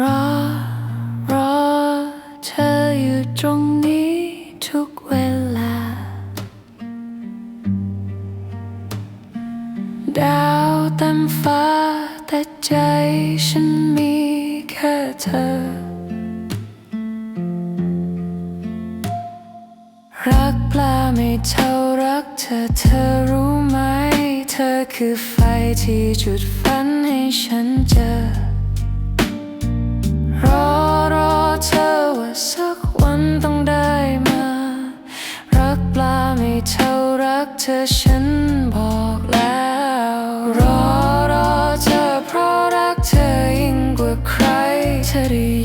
รอรอเธออยู่ตรงนี้ทุกเวลา ดาวเต็มฟ้าแต่ใจฉันมีแค่เธอ รักปลาไม่เท่ารักเธอเธอรู้ไหม เธอคือไฟที่จุดฝันให้ฉันเจอ สักวันต้องได้มา รักปลาไม่เท่ารักเธอฉันบอกแล้ว รอรอเธอเพราะรักเธอยิ่งกว่าใครเธอได้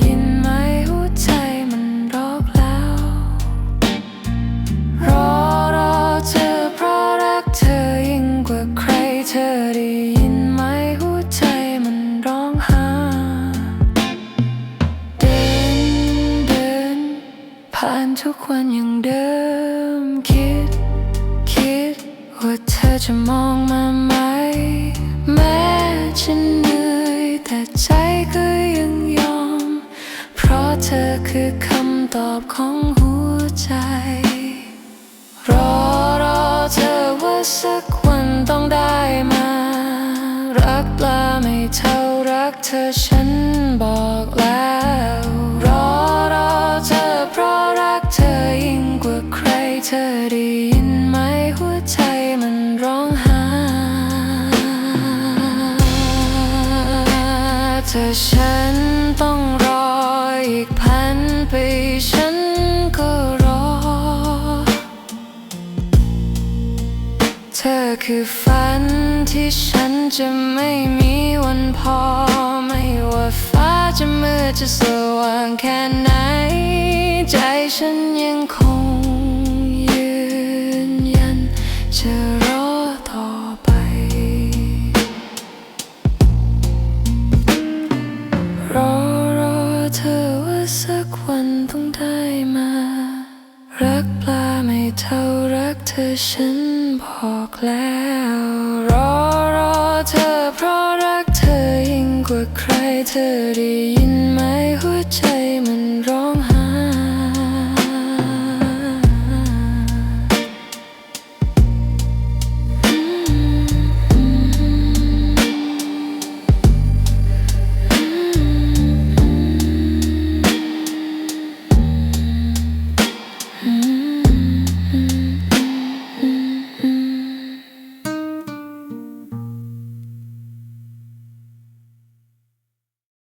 ผ่านทุกวันอย่างเดิม คิด คิด ว่าเธอจะมองมาไหม แม้จะเหนื่อยแต่ใจก็ยังยอม เพราะเธอคือคำตอบของหัวใจ รอรอเธอว่าสักวันต้องได้มา รักปลาไม่เท่ารักเธอฉันบอกแล้ว เธอได้ยินไหมหัวใจมันร้องหา เธอฉันต้องรออีกพันปีฉันก็รอ เธอคือฝันที่ฉันจะไม่มีวันพอ ไม่ว่าฟ้าจะมืดจะสว่างแค่ไหน ใจฉัน วันต้องได้มา รักปลาไม่เท่ารักเธอฉันบอกแล้ว รอรอเธอเพราะรักเธอยิ่งกว่าใครเธอได้ยินไหมหัวใจ